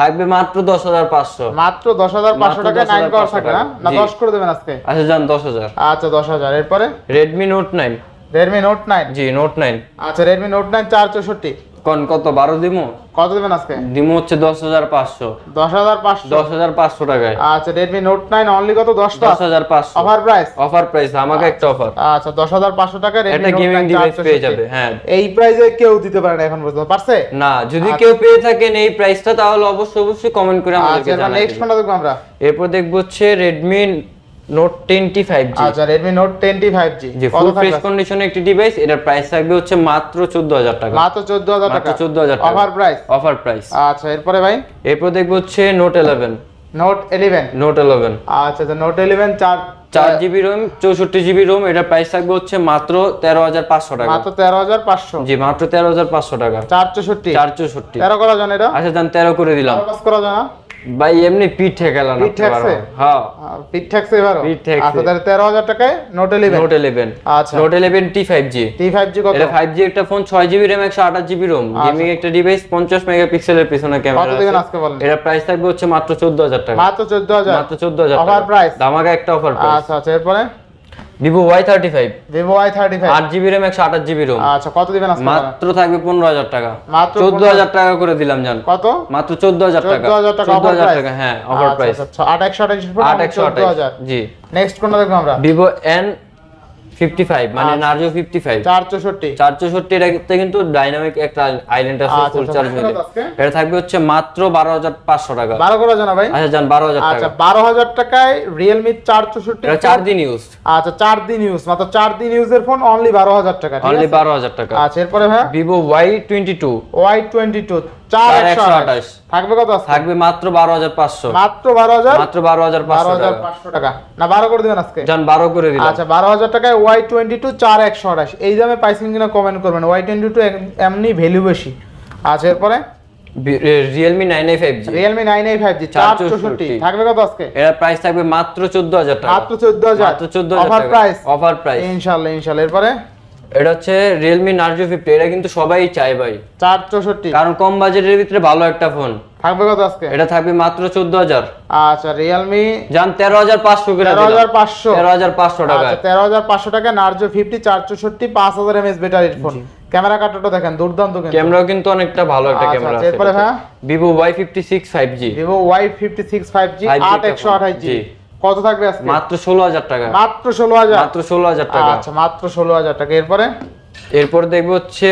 থাকবে মাত্র দশ হাজার পাঁচশো। মাত্র দশ হাজার পাঁচশো মাত্র টাকা নাইন 10,500 থাকবে না? না জি। দশ করে দেবেন আজকে? আচ্ছা যান দশ হাজার। আচ্ছা দশ হাজার। এরপরে? Redmi Note nine Redmi Note nine জি নোট নাইন আচ্ছা রেডমি নোট নাইন চার চৌষট্টি। কোন কত? বারো দিমো? কত দেবেন আজকে? দিমো হচ্ছে দশ হাজার পাঁচশো। দশ হাজার পাঁচশো? দশ হাজার পাঁচশো টাকায়। আচ্ছা রেডমি নোট নাইন অনলি কত? দশটা? দশ হাজার পাঁচশো। অফার প্রাইস অফার প্রাইস আমাকে একটা অফার আচ্ছা দশ হাজার পাঁচশো টাকা নোট গেমিং ডিভাইস পেয়ে যাবে হ্যাঁ। এই প্রাইসে কেউ দিতে পারে না এখন পর্যন্ত পারছে? না যদি কেউ পেয়ে থাকেন এই প্রাইসটা তাহলে অবশ্যই অবশ্যই কমেন্ট করে আমাদেরকে আচ্ছা জানাবেন। নেক্সট কোনটা দেখব আমরা। এরপর দেখব হচ্ছে রেডমি নোট আচ্ছা রেডমি নোট টেন জি ফুল থাকবে? কন্ডিশনে একটি ডিভাইস এটার প্রাইস থাকবে হচ্ছে মাত্র টাকা। টাকা। টাকা। অফার প্রাইস অফার প্রাইস আচ্ছা এরপরে ভাই? এরপর দেখব হচ্ছে আচ্ছা আচ্ছা চার চার জিবি রোম চৌষট্টি জিবি রোম এটার প্রাইস থাকবে হচ্ছে মাত্র তেরো হাজার পাঁচশো টাকা। মাত্র তেরো হাজার পাঁচশো। জি মাত্র তেরো হাজার পাঁচশো টাকা। চার চৌষট্টি। চার চৌষট্টি। তেরো করা যান এটা? আচ্ছা তেরো করে দিলাম। করা যায় না? ভাই এমনি পিঠ ঠেকালা না পিঠ ঠেকছে? হ্যাঁ। পিট ট্যাক্স এবারও? পিঠ ঠেকছে। আচ্ছা তাহলে তেরো হাজার টাকায় নোট ইলেভেন নোট ইলেভেন আচ্ছা। Note eleven T five G T five G কত? এটা ফাইভ জি একটা ফোন ছয় জিবি র্যাম একশো আঠাশ জিবি রোম গেমিং একটা ডিভাইস পঞ্চাশ মেগাপিক্সেলের পিছনে কত ক্যামেরা দিবেন আজকে বলেন? এটা প্রাইস থাকবে হচ্ছে মাত্র চোদ্দ হাজার টাকা। মাত্র চোদ্দ হাজার? মাত্র চোদ্দ হাজার প্রাইস? ধামাকা একটা অফার প্রাইস আচ্ছা আচ্ছা এরপরে? Vivo Y thirty five Vivo Y thirty five আট জিবি র্যাম একশো আঠাশ জিবি রোম আচ্ছা কত দিবেন? মাত্র থাকবে পনেরো হাজার টাকা। মাত্র চোদ্দ হাজার টাকা করে দিলাম জান। কত? মাত্র চোদ্দ হাজার টাকা। চোদ্দ হাজার টাকা হ্যাঁ অফার আচ্ছা, প্রাইস আচ্ছা, আট একশো আঠাশ আট একশো আট আঠাশ জি। নেক্সট কোনটা দেখব আমরা? ভিভো এন 55 টাকা। 12000 ভাই? আচ্ছা জান 12000 টাকা। আচ্ছা টাকায় Realme 464 এটা দিন ইউজ আচ্ছা 4 দিন ইউজ মাত্র 4 দিন ইউজের ফোন অনলি 12000 টাকা অনলি 12000 টাকা। আচ্ছা এরপরে ভাই? Vivo Y22 Y22 থাকবে কত থাকবে মাত্র বারো হাজার পাঁচশো। মাত্র বারো হাজার? মাত্র বারো হাজার বারো হাজার পাঁচশো টাকা। না বারো করে দেবেন আজকে? যান বারো করে দিলাম। আচ্ছা বারো হাজার টাকায় ওয়াই টোয়েন্টি টু চার একশো আঠাশ। এই দামে পাইছেন কিনা কমেন্ট করবেন। ওয়াই টোয়েন্টি টু এমনি ভ্যালু বেশি। আচ্ছা এরপরে? Realme nine i five G Realme nine i five G চৌষট্টি। থাকবে কত আজকে? এর প্রাইস থাকবে মাত্র চোদ্দ হাজার টাকা। মাত্র চোদ্দ হাজার। মাত্র চোদ্দ অফার হাজার প্রাইস অফার প্রাইস ইনশাল্লাহ ইনশাল্লাহ। এরপরে? এটা হচ্ছে রিয়েলমি নার্জো ফিফটি এটা কিন্তু সবাই চায় ভাই। চার চৌষট্টি। কারণ কম বাজেটের ভিতরে ভালো একটা ফোন থাকবে কত আজকে? এটা থাকবে মাত্র চোদ্দ হাজার। আচ্ছা রিয়েলমি যান তেরো হাজার পাঁচশো করে তেরো হাজার পাঁচশো। তেরো হাজার পাঁচশো টাকা। আচ্ছা তেরো হাজার পাঁচশো টাকা নার্জো ফিফটি চার চৌষট্টি পাঁচ হাজার এমএস ব্যাটারির ফোন ক্যামেরা কাটাটা দেখেন দুর্দান্ত কিন্তু। ক্যামেরাও কিন্তু অনেকটা ভালো একটা আচ্ছা, ক্যামেরা আচ্ছা, এরপরে হ্যাঁ? Vivo Y fifty six five G Vivo Y fifty six five G 5G আট একশো আঠাশ জি। কত থাকবে আজকে? মাত্র ষোলো হাজার টাকা। মাত্র ষোলো হাজার। মাত্র ষোলো হাজার টাকা। আচ্ছা মাত্র ষোলো হাজার টাকা। এরপরে? এরপর দেখব হচ্ছে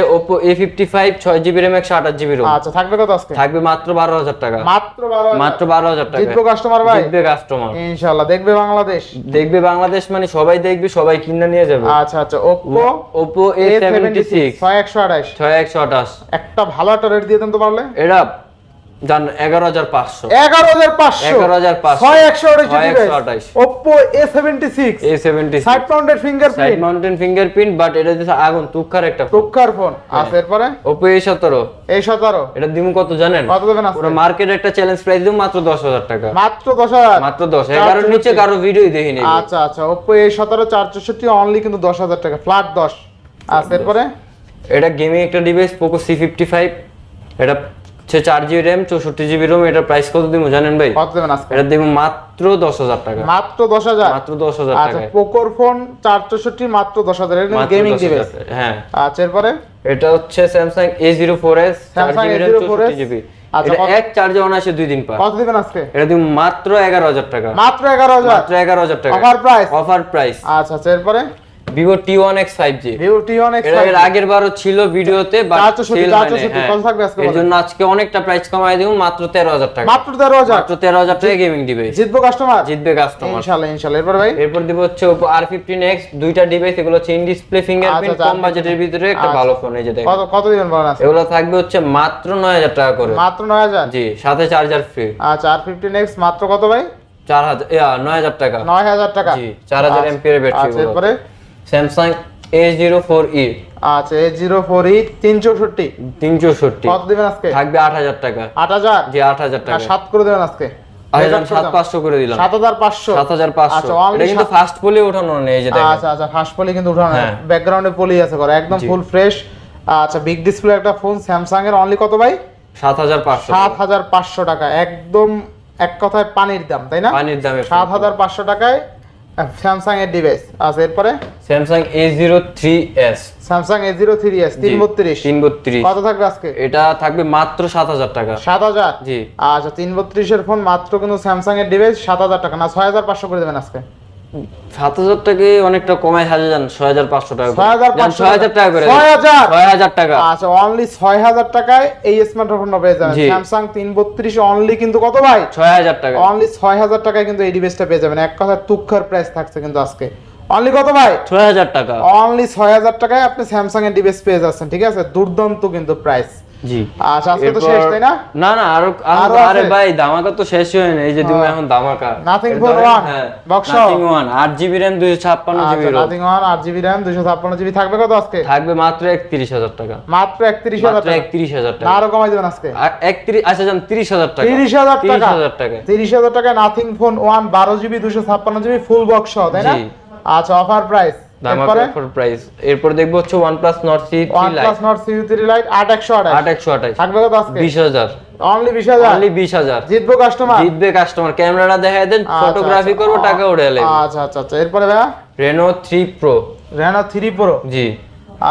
জিবি র্যাম একশো আঠাশ জিবি রোম আচ্ছা থাকবে কত আজকে? থাকবে মাত্র বারো হাজার টাকা। মাত্র বারো হাজার। মাত্র বারো হাজার টাকা। জিতবো কাস্টমার ভাই? জিতবে কাস্টমার ইনশাল্লাহ দেখবে বাংলাদেশ। দেখবে বাংলাদেশ মানে সবাই দেখবে সবাই কিনে নিয়ে যাবে। আচ্ছা আচ্ছা Oppo Oppo A A seventy seventy six ছয় একশো আঠাশ। ছয় একশো আঠাশ। একটা ভালো একটা রেট দিয়ে দেন তো পারলে। এটা জান এগারো হাজার পাঁচশো। এগারো হাজার পাঁচশো। এগারো হাজার পাঁচশো। ছয় একশো আঠাশ ছয় একশো আঠাশ Oppo A seventy six A seventy side mounted fingerprint but এটা দিচ্ছে আগুন তুক্ষার একটা টুকার ফোন আচ্ছা এরপরে? ওপো এ সতেরো। এটা দিমু কত জানেন? কত দেবেন পুরো মার্কেট একটা চ্যালেঞ্জ প্রাইস দিব মাত্র দশ হাজার টাকা। মাত্র দশ হাজার? মাত্র দশ। এগারোর নিচে কারও ভিডিও দেখিনি। আচ্ছা আচ্ছা সতেরো চার চৌষট্টি অনলি কিন্তু দশ হাজার টাকা। ফ্ল্যাট দশ। আচ্ছা এরপরে? এটা গেমিং একটা ডিভাইস ফিফটি ফাইভ এটা হচ্ছে চার জিবি র্যাম চৌষট্টি জিবি রোম এটার প্রাইস কত দিব জানেন ভাই? কত দেবেন আজকে? এটা দিব মাত্র দশ হাজার টাকা। মাত্র দশ হাজার? মাত্র দশ হাজার আচ্ছা পোকোর ফোন চার চৌষট্টি মাত্র দশ হাজার। গেমিং 10,000 ডিভাইস হ্যাঁ। আচ্ছা এরপরে? এটা হচ্ছে Samsung A zero four S Samsung GB RAM A04s চৌষট্টি জিবি এক চার্জে অনায়াসে দুই দিন পায় কত দিবেন আজকে? এটা দিব মাত্র এগারো হাজার টাকা। মাত্র এগারো হাজার? মাত্র এগারো হাজার টাকা। অফার প্রাইস অফার প্রাইস আচ্ছা আচ্ছা এরপরে? Vivo T one X five G Vivo T one এক্সের আগের বারও ছিল ভিডিওতে হ্যাঁ। এর জন্য আজকে অনেকটা প্রাইস কমাই দিব মাত্র তেরো হাজার টাকা। মাত্র তেরো হাজার। মাত্র তেরো হাজার টাকা গেমিং ডিভাইস জিতবো কাস্টমার জিতবে কাস্টমার ইনশাল্লাহ ইনশাল্লাহ। এরপর ভাই? এরপর দিব হচ্ছে Oppo R15X দুইটা ডিভাইস এগুলো হচ্ছে ইন ডিসপ্লে ফিঙ্গারপ্রিন্ট কম বাজেটের ভিতরে একটা আচ্ছা। ভালো ফোন এই যে কত কত দিবেন বলেন এগুলো থাকবে হচ্ছে মাত্র নয় হাজার টাকা করে। মাত্র নয় হাজার? জি সাথে চার্জার ফ্রি আচ্ছা আর ফিফটিন এক্স মাত্র কত ভাই? চার হাজার নয় হাজার টাকা। নয় হাজার টাকা। জি চার হাজার আচ্ছা, ব্যাটারি আচ্ছা এরপরে? Samsung A zero four E আচ্ছা এ জিরো ফোর ই তিন চৌষট্টি। তিন চৌষট্টি। কত দিবেন আজকে? থাকবে আট হাজার টাকা। আট হাজার? জি আট হাজার টাকা। সাত করে দেবেন আজকে? আচ্ছা সাত পাঁচশো করে দিলাম। সাত হাজার পাঁচশো। সাত হাজার পাঁচশো। এটা কিন্তু ফার্স্ট পলি ওঠানো নেই যে আচ্ছা আচ্ছা ফার্স্ট পলি কিন্তু উঠানো। ব্যাকগ্রাউন্ডে পলি আছে করে একদম ফুল ফ্রেশ আচ্ছা বিগ ডিসপ্লে একটা ফোন স্যামসাং এর অনলি কত ভাই? সাত হাজার পাঁচশো। সাত হাজার পাঁচশো টাকা একদম এক কথায় পানির দাম তাই না? পানির দামে সাত হাজার পাঁচশো টাকায় স্যামসাং এর ডিভাইস আচ্ছা এরপরে? Samsung A zero three S Samsung A zero three S তিন বত্রিশ তিন বত্রিশ কত থাকবে আজকে? এটা থাকবে মাত্র সাত হাজার টাকা। সাত হাজার? জি। আচ্ছা তিন বত্রিশের ফোন মাত্র কিন্তু স্যামসাং এর ডিভাইস সাত হাজার টাকা না ছয় হাজার পাঁচশো করে দেবেন আজকে। সাত হাজার টাকা অনেকটা কমায় সাজে যান ছয় হাজার পাঁচশো টাকা ছয় হাজার ছয় হাজার টাকা করে। ছয় হাজার! ছয় হাজার টাকা। আচ্ছা অনলি ছয় হাজার টাকায় এই স্মার্টফোনটা পেয়ে যাবেন। স্যামসাং তিন বত্রিশ অনলি কিন্তু কত ভাই? ছয় হাজার টাকা। অনলি ছয় হাজার টাকায় কিন্তু এই ডিভাইসটা পেয়ে যাবেন। এক কথা তুক্ষার প্রাইস থাকছে কিন্তু আজকে। অনলি কত ভাই? ছয় হাজার টাকা। অনলি ছয় হাজার টাকায় আপনি স্যামসাং এর ডিভাইস পেয়ে যাচ্ছেন ঠিক আছে? দুর্দান্ত কিন্তু প্রাইস জি। আচ্ছা আজকে তো শেষ তাই না? না না আরও আরও আরও আরে ভাই ধামাকা তো শেষ হয় না এই যে তুমি এখন ধামাকা। Nothing এর for ধরেন- one, হ্যাঁ, box Nothing one, আট জিবি জিবি আচ্ছা নাথিং জিবি র্যাম দুশো জিবি থাকবে কত আজকে? থাকবে মাত্র একত্রিশ হাজার টাকা। মাত্র টাকা। টাকা। আরও কমাই দেবেন আজকে। আর একত্রিশ আচ্ছা যান তিরিশ হাজার টাকা। তিরিশ হাজার তিরিশ টাকা হাজার টাকা। তিরিশ হাজার টাকা নাথিং ফোন ওয়ান বারো জিবি দুশো ছাপ্পান্ন জিবি ফুল বক্স সহ তাই না? আচ্ছা অফার প্রাইস ধামাকা এরপরে? প্রাইস এরপর দেখব হচ্ছে OnePlus Nord C one 3 plus Lite Nord CE three Lite আট একশো আট একশো থাকবে কত আজকে? বিশ হাজার। অনলি বিশ হাজার? অনলি বিশ হাজার। জিতবো কাস্টমার জিতবে কাস্টমার ক্যামেরাটা দেখায় দেন ফটোগ্রাফি। করব টাকা এলে। আচ্ছা আচ্ছা আচ্ছা। এরপরে ভাইয়া? Reno three Pro Reno three Pro জি।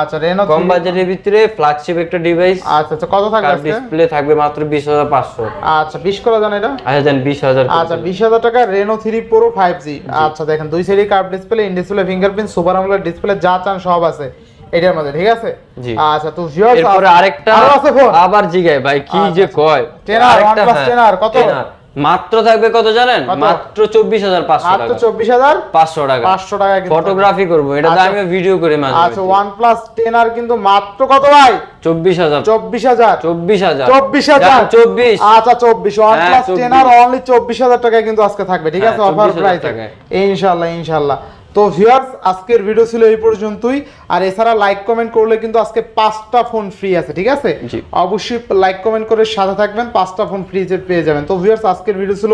আচ্ছা রেনো কম বাজেটের ভিতরে ফ্ল্যাগশিপ একটা ডিভাইস আচ্ছা আচ্ছা কত থাকবে আজকে? ডিসপ্লে থাকবে মাত্র বিশ হাজার পাঁচশো। আচ্ছা বিশ করে জান এটা? আচ্ছা বিশ হাজার আচ্ছা বিশ হাজার টাকা Reno three Pro five G. আচ্ছা দেখেন দুই সাইডে curve display in display fingerprint super AMOLED display যা চান সব আছে এটার মধ্যে ঠিক আছে? জি। আচ্ছা তো ভিউয়ার্স এরপরে আরেকটা আছে আবার জিগায় ভাই কি যে কয়? Tenor, আরেকটা, OnePlus হ্যাঁ, Tenor, কত? মাত্র থাকবে কত জানেন? মাত্র চব্বিশ হাজার পাঁচশো মাত্র চব্বিশ হাজার পাঁচশো টাকা। পাঁচশো টাকা ফটোগ্রাফি করব এটা আচ্ছা। আমি ভিডিও করে মাঝে আচ্ছা ওয়ান প্লাস টেন আর কিন্তু মাত্র কত ভাই? চব্বিশ হাজার। চব্বিশ হাজার। চব্বিশ হাজার। চব্বিশ হাজার। চব্বিশ। আচ্ছা চব্বিশ। ওয়ান হ্যাঁ, প্লাস টেন আর অনলি চব্বিশ হাজার টাকায় কিন্তু আজকে থাকবে ঠিক আছে? হ্যাঁ, অফার প্রাইস ইনশাল্লাহ ইনশাল্লাহ। তো ভিউয়ার্স আজকের ভিডিও ছিল এই পর্যন্তই। আর এছাড়া লাইক কমেন্ট করলে কিন্তু আজকে পাঁচটা ফোন ফ্রি আছে ঠিক আছে? অবশ্যই লাইক কমেন্ট করে সাথে থাকবেন পাঁচটা ফোন ফ্রি পেয়ে যাবেন। তো ভিউয়ার্স আজকের ভিডিও ছিল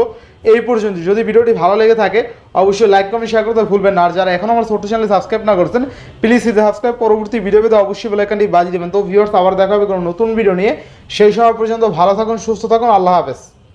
এই পর্যন্ত যদি ভিডিওটি ভালো লেগে থাকে অবশ্যই লাইক কমেন্ট শেয়ার করতে ভুলবেন না। আর যারা এখন আমার ছোট চ্যানেল সাবস্ক্রাইব না করছেন প্লিজ সাবস্ক্রাইব পরবর্তী ভিডিও পেতে অবশ্যই বেলাইকানটি বাজিয়ে দেবেন। তো ভিউয়ার্স আবার দেখা হবে কোনো নতুন ভিডিও নিয়ে। সেই সময় পর্যন্ত ভালো থাকুন সুস্থ থাকুন। আল্লাহ হাফেজ।